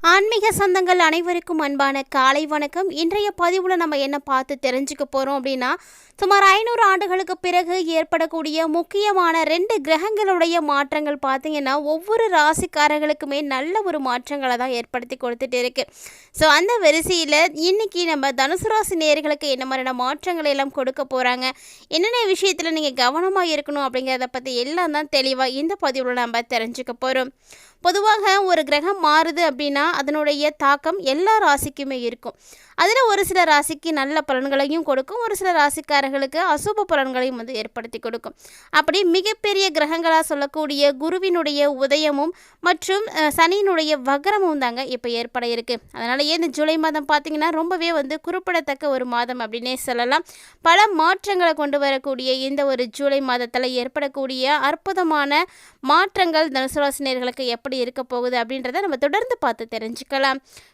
ஆன்மீக சொந்தங்கள் அனைவருக்கும் அன்பான காலை வணக்கம். இன்றைய பதிவில் நம்ம என்ன பார்த்து தெரிஞ்சுக்க போகிறோம் அப்படின்னா சுமார் ஐநூறு ஆண்டுகளுக்கு பிறகு ஏற்படக்கூடிய முக்கியமான ரெண்டு கிரகங்களுடைய மாற்றங்கள் பார்த்தீங்கன்னா ஒவ்வொரு ராசிக்காரர்களுக்குமே நல்ல ஒரு மாற்றங்களை தான் ஏற்படுத்தி கொடுத்துட்டு இருக்கு. ஸோ அந்த வரிசையில் இன்னைக்கு நம்ம தனுசு ராசி நேர்களுக்கு என்ன மாதிரியான மாற்றங்களை எல்லாம் கொடுக்க போகிறாங்க என்னென்ன விஷயத்தில் நீங்கள் கவனமாக இருக்கணும் அப்படிங்கிறத பற்றி எல்லாம் தான் தெளிவாக இந்த பதிவில் நம்ம தெரிஞ்சுக்க போகிறோம் பொதுவாக ஒரு கிரகம் மாறுது அப்படின்னா அதனுடைய தாக்கம் எல்லா ராசிக்குமே இருக்கும். அதில் ஒரு சில ராசிக்கு நல்ல பலன்களையும் கொடுக்கும். ஒரு சில ராசிக்காரர்களுக்கு அசுப பலன்களையும் வந்து ஏற்படுத்தி கொடுக்கும். அப்படி மிகப்பெரிய கிரகங்களாக சொல்லக்கூடிய குருவினுடைய உதயமும் மற்றும் சனியினுடைய வக்ரமும் தாங்க இப்போ ஏற்பட இருக்குது அதனால் இந்த ஜூலை மாதம் பார்த்திங்கன்னா ரொம்பவே வந்து குறிப்பிடத்தக்க ஒரு மாதம் அப்படின்னே சொல்லலாம். பல மாற்றங்களை கொண்டு வரக்கூடிய இந்த ஒரு ஜூலை மாதத்தில் ஏற்படக்கூடிய அற்புதமான மாற்றங்கள் தனுசுராசினியர்களுக்கு எப்படி இருக்க போகுது அப்படின்றத நம்ம தொடர்ந்து பார்த்து தெரிஞ்சுக்கலாம்.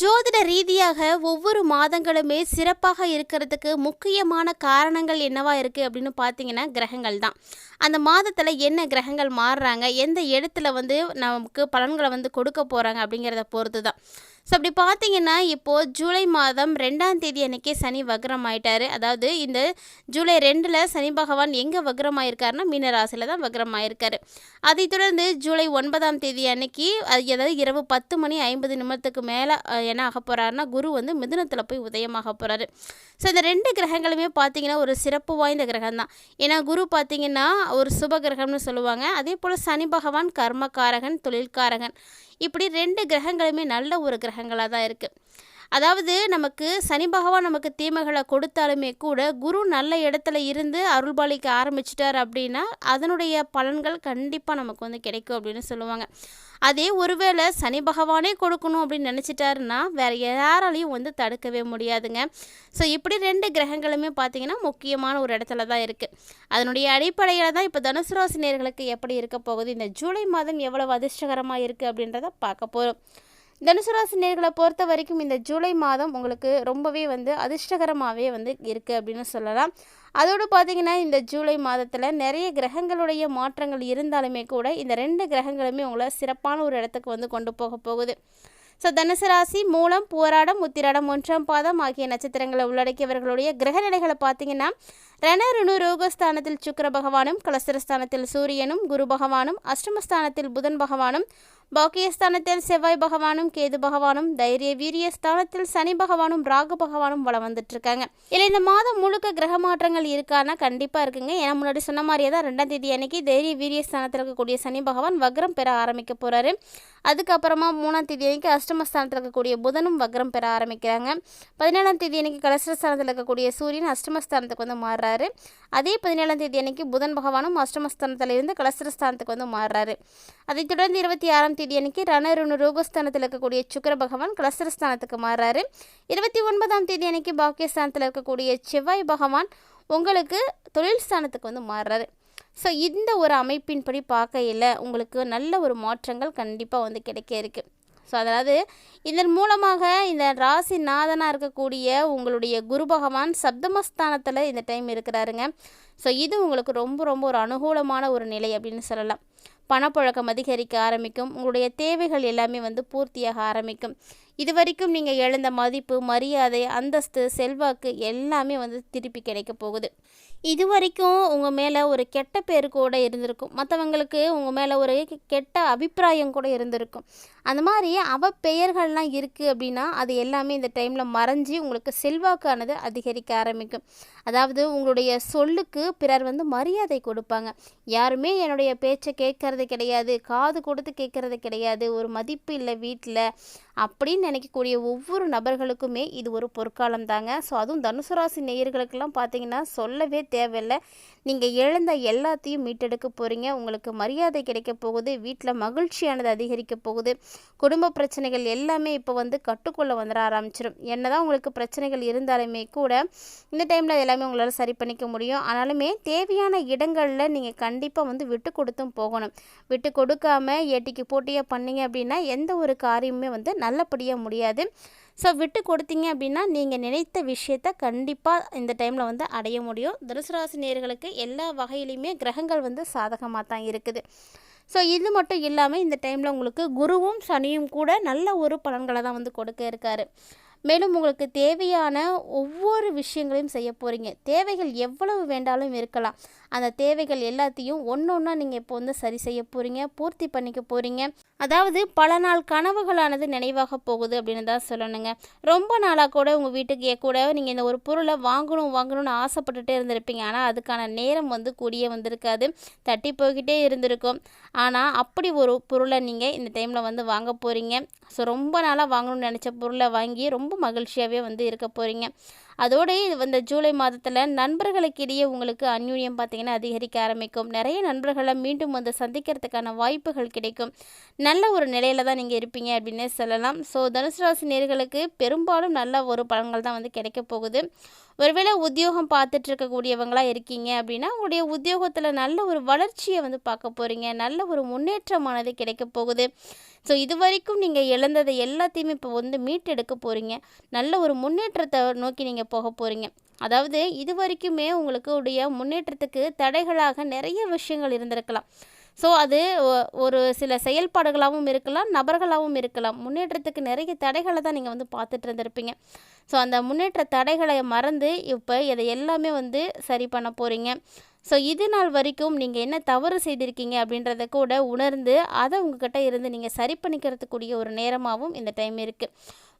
ஜோதிட ரீதியாக ஒவ்வொரு மாதங்களுமே சிறப்பாக இருக்கிறதுக்கு முக்கியமான காரணங்கள் என்னவா இருக்குது அப்படின்னு பார்த்தீங்கன்னா கிரகங்கள் தான். அந்த மாதத்தில் என்ன கிரகங்கள் மாறுறாங்க எந்த இடத்துல வந்து நமக்கு பலன்களை வந்து கொடுக்க போகிறாங்க அப்படிங்கிறத பொறுத்து தான் ஸோ அப்படி பார்த்தீங்கன்னா இப்போது ஜூலை மாதம் ரெண்டாம் தேதி அன்னைக்கே சனி வக்ரம் ஆயிட்டாரு அதாவது இந்த ஜூலை ரெண்டில் சனி பகவான் எங்கே வக்ரம் ஆயிருக்காருன்னா மீனராசியில் தான் வக்ரம் ஆயிருக்காரு அதைத் தொடர்ந்து ஜூலை ஒன்பதாம் தேதி அன்னைக்கு அது அதாவது இரவு பத்து மணி ஐம்பது நிமிடத்துக்கு மேலே என்ன ஆக போகிறாருன்னா குரு வந்து மிதுனத்தில் போய் உதயமாக போகிறாரு ஸோ இந்த ரெண்டு கிரகங்களுமே பார்த்தீங்கன்னா ஒரு சிறப்பு வாய்ந்த கிரகம் தான் ஏன்னா குரு பார்த்தீங்கன்னா ஒரு சுப கிரகம்னு சொல்லுவாங்க. அதே போல் சனி பகவான் கர்மகாரகன் தொழில்காரகன். இப்படி ரெண்டு கிரகங்களுமே நல்ல ஒரு கிரகங்களாக தான் இருக்குது அதாவது நமக்கு சனி பகவான் நமக்கு தீமைகளை கொடுத்தாலுமே கூட குரு நல்ல இடத்துல இருந்து அருள்பாலிக்க ஆரம்பிச்சிட்டார் அப்படின்னா அதனுடைய பலன்கள் கண்டிப்பாக நமக்கு வந்து கிடைக்கும் அப்படின்னு சொல்லுவாங்க. அதே ஒருவேளை சனி பகவானே கொடுக்கணும் அப்படின்னு நினச்சிட்டாருன்னா வேற யாராலையும் வந்து தடுக்கவே முடியாதுங்க. ஸோ இப்படி ரெண்டு கிரகங்களுமே பார்த்தீங்கன்னா முக்கியமான ஒரு இடத்துல தான் இருக்குது அதனுடைய அடிப்படையில் தான் இப்போ தனுசு எப்படி இருக்க போகுது? இந்த ஜூலை மாதம் எவ்வளவு அதிர்ஷ்டகரமாக இருக்குது அப்படின்றத பார்க்க போகிறோம் தனுசு ராசி நேர்களை பொறுத்த வரைக்கும் இந்த ஜூலை மாதம் உங்களுக்கு ரொம்பவே வந்து அதிர்ஷ்டகரமாகவே வந்து இருக்குது அப்படின்னு சொல்லலாம். அதோடு பார்த்தீங்கன்னா இந்த ஜூலை மாதத்தில் நிறைய கிரகங்களுடைய மாற்றங்கள் இருந்தாலுமே கூட இந்த ரெண்டு கிரகங்களுமே உங்களை சிறப்பான ஒரு இடத்துக்கு வந்து கொண்டு போக போகுது. ஸோ தனுசு ராசி மூலம் போராடம் உத்திராடம் ஒன்றாம் பாதம் ஆகிய நட்சத்திரங்களை உள்ளடக்கியவர்களுடைய கிரகநிலைகளை பார்த்தீங்கன்னா ரணருணு ரோகஸ்தானத்தில் சுக்கிர பகவானும் கலசரஸ்தானத்தில் சூரியனும் குரு பகவானும் அஷ்டமஸ்தானத்தில் புதன் பகவானும் பாக்கியஸ்தானத்தில் செவ்வாய் பகவானும் கேது பகவானும் தைரிய வீரிய ஸ்தானத்தில் சனி பகவானும் ராகு பகவானும் வளம் வந்துட்டு இருக்காங்க இல்லை இந்த மாதம் முழுக்க கிரக மாற்றங்கள் இருக்கான்னா கண்டிப்பாக இருக்குங்க. ஏன்னா முன்னாடி சொன்ன மாதிரியே தான் ரெண்டாம் தேதி அன்னைக்கு தைரிய வீரிய ஸ்தானத்தில் இருக்கக்கூடிய சனி பகவான் வக்ரம் பெற ஆரம்பிக்க போகிறாரு அதுக்கப்புறமா மூணாம் தேதி அன்னைக்கு அஷ்டமஸ்தானத்தில் இருக்கக்கூடிய புதனும் வக்ரம் பெற ஆரம்பிக்கிறாங்க. பதினேழாம் தேதி அன்னைக்கு கலசரஸ்தானத்தில் இருக்கக்கூடிய சூரியன் அஷ்டமஸ்தானத்துக்கு வந்து மாறுறாரு. அதே பதினேழாம் தேதி அன்னைக்கு புதன் பகவானும் அஷ்டமஸ்தானத்தில் இருந்து கலசரஸ்தானத்துக்கு வந்து மாறுறாரு. அதைத் தொடர்ந்து இருபத்தி ஆறாம் தேதி அன்னைக்கு ரணருணு ரோகஸ்தானத்தில் இருக்கக்கூடிய சுக்கர பகவான் கலசரஸ்தானத்துக்கு மாறுறாரு இருபத்தி ஒன்பதாம் தேதி அன்னைக்கு பாக்கியஸ்தானத்தில் இருக்கக்கூடிய செவ்வாய் பகவான் உங்களுக்கு தொழில் ஸ்தானத்துக்கு வந்து மாறுறாரு. ஸோ இந்த ஒரு அமைப்பின்படி பார்க்கையில் உங்களுக்கு நல்ல ஒரு மாற்றங்கள் கண்டிப்பாக வந்து கிடைக்க இருக்குது ஸோ அதாவது இதன் மூலமாக இந்த ராசி நாதனாக இருக்கக்கூடிய உங்களுடைய குரு பகவான் சப்தமஸ்தானத்தில் இந்த டைம் இருக்கிறாருங்க. ஸோ இது உங்களுக்கு ரொம்ப ரொம்ப ஒரு அனுகூலமான ஒரு நிலை அப்படின்னு சொல்லலாம். பணப்புழக்கம் அதிகரிக்க ஆரம்பிக்கும். உங்களுடைய தேவைகள் எல்லாமே வந்து பூர்த்தியாக ஆரம்பிக்கும். இது வரைக்கும் நீங்கள் இழந்த மதிப்பு மரியாதை அந்தஸ்து செல்வாக்கு எல்லாமே வந்து திருப்பி கிடைக்க போகுது. இது வரைக்கும் உங்கள் மேலே ஒரு கெட்ட பேர் கூட இருந்திருக்கும். மற்றவங்களுக்கு உங்கள் மேலே ஒரு கெட்ட அபிப்பிராயம் கூட இருந்திருக்கும். அந்த மாதிரி அவ பெயர்கள்லாம் இருக்குது அப்படின்னா அது எல்லாமே இந்த டைமில் மறைஞ்சி உங்களுக்கு செல்வாக்கானது அதிகரிக்க ஆரம்பிக்கும். அதாவது உங்களுடைய சொல்லுக்கு பிறர் வந்து மரியாதை கொடுப்பாங்க. யாருமே என்னுடைய பேச்சை கேட்கறது கிடையாது காது கொடுத்து கேட்கறது கிடையாது. ஒரு மதிப்பு இல்லை வீட்டில் அப்படின்னு நினைக்கக்கூடிய ஒவ்வொரு நபர்களுக்குமே இது ஒரு பொற்காலம் தாங்க ஸோ அதுவும் தனுசு ராசி நேயர்களுக்கெல்லாம் பார்த்தீங்கன்னா சொல்லவே தேவையில்லை. நீங்கள் இழந்த எல்லாத்தையும் மீட்டெடுக்க போகிறீங்க உங்களுக்கு மரியாதை கிடைக்க போகுது. வீட்டில் மகிழ்ச்சியானது அதிகரிக்க போகுது. குடும்ப பிரச்சனைகள் எல்லாமே இப்போ வந்து கட்டுக்குள்ளே வந்துட ஆரம்பிச்சிடும் என்னதான் உங்களுக்கு பிரச்சனைகள் இருந்தாலுமே கூட இந்த டைமில் எல்லாமே உங்களால் சரி பண்ணிக்க முடியும். ஆனாலுமே தேவையான இடங்களில் நீங்கள் கண்டிப்பாக வந்து விட்டு கொடுத்தும் போகணும். விட்டு கொடுக்காம ஏட்டிக்கு போட்டியாக பண்ணீங்க அப்படின்னா எந்த ஒரு காரியமுமே வந்து நல்லபடியாக முடியாது. ஸோ விட்டு கொடுத்தீங்க அப்படின்னா நீங்கள் நினைத்த விஷயத்த கண்டிப்பாக இந்த டைமில் வந்து அடைய முடியும். தனுசுராசி நேர்களுக்கு எல்லா வகையிலையுமே கிரகங்கள் வந்து சாதகமாக தான் இருக்குது. ஸோ இது மட்டும் இல்லாமல் இந்த டைமில் உங்களுக்கு குருவும் சனியும் கூட நல்ல ஒரு பலன்களை தான் வந்து கொடுக்க இருக்காரு. மேலும் உங்களுக்கு தேவையான ஒவ்வொரு விஷயங்களையும் செய்ய போகிறீங்க தேவைகள் எவ்வளவு வேண்டாலும் இருக்கலாம். அந்த தேவைகள் எல்லாத்தையும் ஒன்று ஒன்றா நீங்கள் இப்போ வந்து சரி செய்ய போகிறீங்க பூர்த்தி பண்ணிக்க போகிறீங்க அதாவது பல நாள் கனவுகளானது நினைவாக போகுது அப்படின்னு தான் சொல்லணுங்க. ரொம்ப நாளாக கூட உங்கள் வீட்டுக்கு கூட நீங்கள் இந்த ஒரு பொருளை வாங்கணும் வாங்கணும்னு ஆசைப்பட்டுட்டே இருந்திருப்பீங்க. ஆனால் அதுக்கான நேரம் வந்து கூடிய வந்திருக்காது. தட்டி போய்கிட்டே இருந்திருக்கும். ஆனால் அப்படி ஒரு பொருளை நீங்கள் இந்த டைமில் வந்து வாங்க போகிறீங்க ஸோ ரொம்ப நாளாக வாங்கணும்னு நினச்ச பொருளை வாங்கி ரொம்ப ரொம்ப மகிழ்ச்சியாகவே வந்து இருக்க போகிறீங்க அதோடு இந்த ஜூலை மாதத்தில் நண்பர்களுக்கிடையே உங்களுக்கு அந்யூன்யம் பார்த்திங்கன்னா அதிகரிக்க ஆரம்பிக்கும். நிறைய நண்பர்களை மீண்டும் வந்து சந்திக்கிறதுக்கான வாய்ப்புகள் கிடைக்கும். நல்ல ஒரு நிலையில் தான் நீங்கள் இருப்பீங்க அப்படின்னே சொல்லலாம். ஸோ தனுசு ராசி நேர்களுக்கு பெரும்பாலும் நல்ல ஒரு பலன்கள் தான் வந்து கிடைக்க போகுது. ஒருவேளை உத்தியோகம் பார்த்துட்டு இருக்கக்கூடியவங்களாக இருக்கீங்க அப்படின்னா உங்களுடைய உத்தியோகத்தில் நல்ல ஒரு வளர்ச்சியை வந்து பார்க்க போகிறீங்க நல்ல ஒரு முன்னேற்றமானது கிடைக்க போகுது. ஸோ இது வரைக்கும் நீங்கள் இழந்ததை எல்லாத்தையுமே இப்போ வந்து மீட்டெடுக்க போகிறீங்க நல்ல ஒரு முன்னேற்றத்தை நோக்கி நீங்கள் போக போகிறீங்க அதாவது இது வரைக்குமே உங்களுக்கு உடைய முன்னேற்றத்துக்கு தடைகளாக நிறைய விஷயங்கள் இருந்திருக்கலாம். ஸோ அது ஒரு சில செயல்பாடுகளாகவும் இருக்கலாம் நபர்களாகவும் இருக்கலாம். முன்னேற்றத்துக்கு நிறைய தடைகளை தான் நீங்கள் வந்து பார்த்துட்டு இருந்திருப்பீங்க. ஸோ அந்த முன்னேற்ற தடைகளை மறந்து இப்போ இதை எல்லாமே வந்து சரி பண்ண போகிறீங்க ஸோ இது நாள் வரைக்கும் நீங்கள் என்ன தவறு செய்திருக்கீங்க அப்படின்றத கூட உணர்ந்து அதை உங்ககிட்ட இருந்து நீங்கள் சரி பண்ணிக்கிறதுக்கூடிய ஒரு நேரமாகவும் இந்த டைம் இருக்குது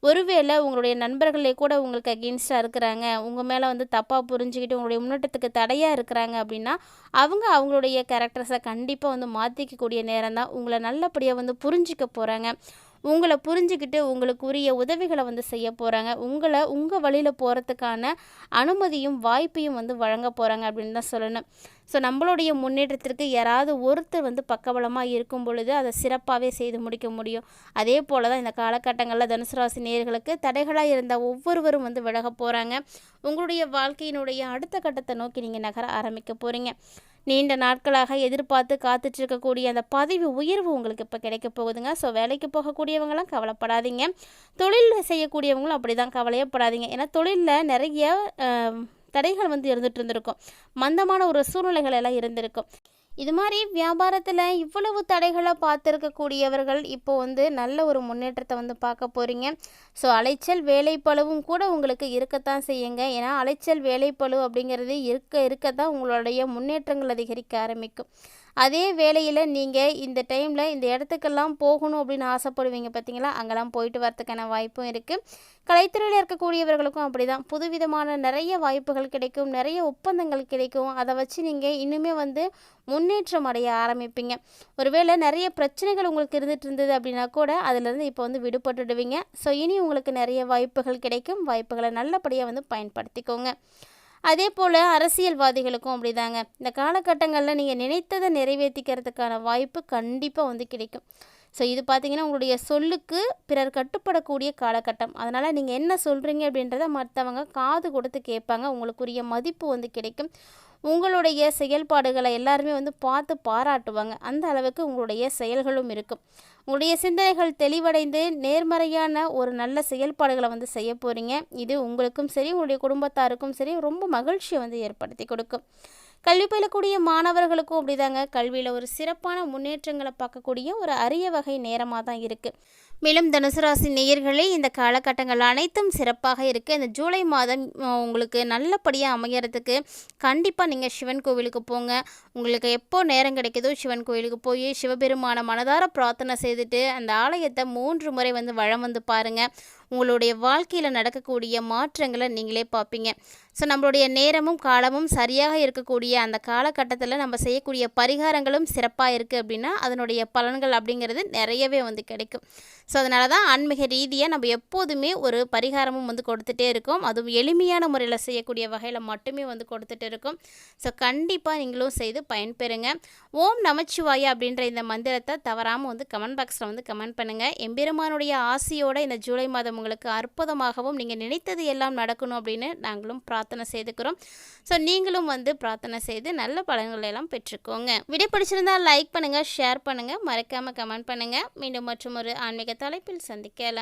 ஒருவேளை உங்களுடைய நண்பர்களே கூட உங்களுக்கு அகெயின்ஸ்டாக இருக்கிறாங்க உங்கள் மேலே வந்து தப்பாக புரிஞ்சுக்கிட்டு உங்களுடைய முன்னேற்றத்துக்கு தடையாக இருக்கிறாங்க அப்படின்னா அவங்க அவங்களுடைய கேரக்டர்ஸை கண்டிப்பாக வந்து மாற்றிக்கக்கூடிய நேரம் தான் உங்களை நல்லபடியாக வந்து புரிஞ்சிக்க போகிறாங்க உங்களை புரிஞ்சுக்கிட்டு உங்களுக்குரிய உதவிகளை வந்து செய்ய போகிறாங்க உங்களை உங்கள் வழியில் போகிறதுக்கான அனுமதியும் வாய்ப்பையும் வந்து வழங்க போகிறாங்க அப்படின்னு தான் சொல்லணும். ஸோ நம்மளுடைய முன்னேற்றத்திற்கு யாராவது ஒருத்தர் வந்து பக்கபலமாக இருக்கும் பொழுது அதை சிறப்பாகவே செய்து முடிக்க முடியும். அதே போல் தான் இந்த காலகட்டங்களில் தனுசு ராசி நேர்களுக்கு தடைகளாக இருந்த ஒவ்வொருவரும் வந்து விலக போகிறாங்க உங்களுடைய வாழ்க்கையினுடைய அடுத்த கட்டத்தை நோக்கி நீங்கள் நகர ஆரம்பிக்க போகிறீங்க நீண்ட நாட்களாக எதிர்பார்த்து காத்துட்ருக்கக்கூடிய அந்த பதவி உயர்வு உங்களுக்கு இப்போ கிடைக்க போகுதுங்க. ஸோ வேலைக்கு போகக்கூடியவங்களாம் கவலைப்படாதீங்க. தொழில் செய்யக்கூடியவங்களும் அப்படி தான் கவலையப்படாதீங்க. ஏன்னா தொழிலில் நிறைய தடைகள் வந்து இருந்துகிட்டு இருந்திருக்கும். மந்தமான ஒரு சூழ்நிலைகள் எல்லாம் இருந்திருக்கும். இது மாதிரி வியாபாரத்தில் இவ்வளவு தடைகளை பார்த்துருக்கக்கூடியவர்கள் இப்போ வந்து நல்ல ஒரு முன்னேற்றத்தை வந்து பார்க்க போகிறீங்க ஸோ அலைச்சல் வேலைப்பளவும் கூட உங்களுக்கு இருக்கத்தான் செய்யுங்க. ஏன்னா அலைச்சல் வேலைப்பளு அப்படிங்கிறது இருக்க இருக்க தான் உங்களுடைய முன்னேற்றங்கள் அதிகரிக்க ஆரம்பிக்கும். அதே வேளையில் நீங்கள் இந்த டைமில் இந்த இடத்துக்கெல்லாம் போகணும் அப்படின்னு ஆசைப்படுவீங்க பார்த்தீங்களா அங்கெல்லாம் போயிட்டு வரத்துக்கான வாய்ப்பும் இருக்குது கலைத்துறையில் இருக்கக்கூடியவர்களுக்கும் அப்படி தான் புதுவிதமான நிறைய வாய்ப்புகள் கிடைக்கும். நிறைய ஒப்பந்தங்கள் கிடைக்கும். அதை வச்சு நீங்கள் இன்னுமே வந்து முன்னேற்றம் அடைய ஆரம்பிப்பீங்க. ஒருவேளை நிறைய பிரச்சனைகள் உங்களுக்கு இருந்துகிட்டு இருந்தது அப்படின்னா கூட அதுலேருந்து இப்போ வந்து விடுபட்டுடுவீங்க. ஸோ இனி உங்களுக்கு நிறைய வாய்ப்புகள் கிடைக்கும். வாய்ப்புகளை நல்லபடியாக வந்து பயன்படுத்திக்கோங்க. அதே போல் அரசியல்வாதிகளுக்கும் அப்படிதாங்க. இந்த காலகட்டங்களில் நீங்கள் நினைத்ததை நிறைவேற்றிக்கிறதுக்கான வாய்ப்பு கண்டிப்பாக வந்து கிடைக்கும். ஸோ இது பார்த்திங்கன்னா உங்களுடைய சொல்லுக்கு பிறர் கட்டுப்படக்கூடிய காலகட்டம். அதனால் நீங்கள் என்ன சொல்கிறீங்க அப்படின்றத மற்றவங்க காது கொடுத்து கேட்பாங்க. உங்களுக்குரிய மதிப்பு வந்து கிடைக்கும். உங்களுடைய செயல்பாடுகளை எல்லாருமே வந்து பார்த்து பாராட்டுவாங்க. அந்த அளவுக்கு உங்களுடைய செயல்களும் இருக்கும். உங்களுடைய சிந்தனைகள் தெளிவடைந்து நேர்மறையான ஒரு நல்ல செயல்பாடுகளை வந்து செய்ய போகிறீங்க இது உங்களுக்கும் சரி உங்களுடைய குடும்பத்தாருக்கும் சரி ரொம்ப மகிழ்ச்சியை வந்து ஏற்படுத்தி கொடுக்கும். கல்வி பயிலக்கூடிய மாணவர்களுக்கும் அப்படிதாங்க. கல்வியில் ஒரு சிறப்பான முன்னேற்றங்களை பார்க்கக்கூடிய ஒரு அரிய வகை நேரமாக தான் இருக்குது மேலும் தனுசு ராசி நேயர்களே இந்த காலகட்டங்கள் அனைத்தும் சிறப்பாக இருக்குது இந்த ஜூலை மாதம் உங்களுக்கு நல்லபடியாக அமையறதுக்கு கண்டிப்பாக நீங்கள் சிவன் கோவிலுக்கு போங்க. உங்களுக்கு எப்போ நேரம் கிடைக்குதோ சிவன் கோவிலுக்கு போய் சிவபெருமான மனதார பிரார்த்தனை செய்துட்டு அந்த ஆலயத்தை மூன்று முறை வந்து வளம் வந்து பாருங்கள் உங்களுடைய வாழ்க்கையில் நடக்கக்கூடிய மாற்றங்களை நீங்களே பார்ப்பீங்க. ஸோ நம்மளுடைய நேரமும் காலமும் சரியாக இருக்கக்கூடிய அந்த காலகட்டத்தில் நம்ம செய்யக்கூடிய பரிகாரங்களும் சிறப்பாக இருக்குது அப்படின்னா அதனுடைய பலன்கள் அப்படிங்கிறது நிறையவே வந்து கிடைக்கும். ஸோ அதனால தான் ஆன்மீக ரீதியாக நம்ம எப்போதுமே ஒரு பரிகாரமும் வந்து கொடுத்துட்டே இருக்கோம். அதுவும் எளிமையான முறையில் செய்யக்கூடிய வகையில் மட்டுமே வந்து கொடுத்துட்டு இருக்கோம். ஸோ கண்டிப்பாக நீங்களும் செய்து பயன்பெறுங்க. ஓம் நமச்சிவாய அப்படின்ற இந்த மந்திரத்தை தவறாமல் வந்து கமெண்ட் பாக்ஸில் வந்து கமெண்ட் பண்ணுங்கள் எம்பெருமானுடைய ஆசையோடு இந்த ஜூலை மாதம் உங்களுக்கு அற்புதமாகவும் நீங்கள் நினைத்தது எல்லாம் நடக்கணும் அப்படின்னு நாங்களும் பிரார்த்தனை செய்துக்கிறோம். ஸோ நீங்களும் வந்து பிரார்த்தனை செய்து நல்ல பலன்களை எல்லாம் பெற்றுக்கோங்க. வீடியோ பிடிச்சிருந்தா லைக் பண்ணுங்கள் ஷேர் பண்ணுங்கள் மறக்காமல் கமெண்ட் பண்ணுங்கள் மீண்டும் மற்றும் ஒரு ஆன்மீக தலைப்பில் சந்திக்கலாம்.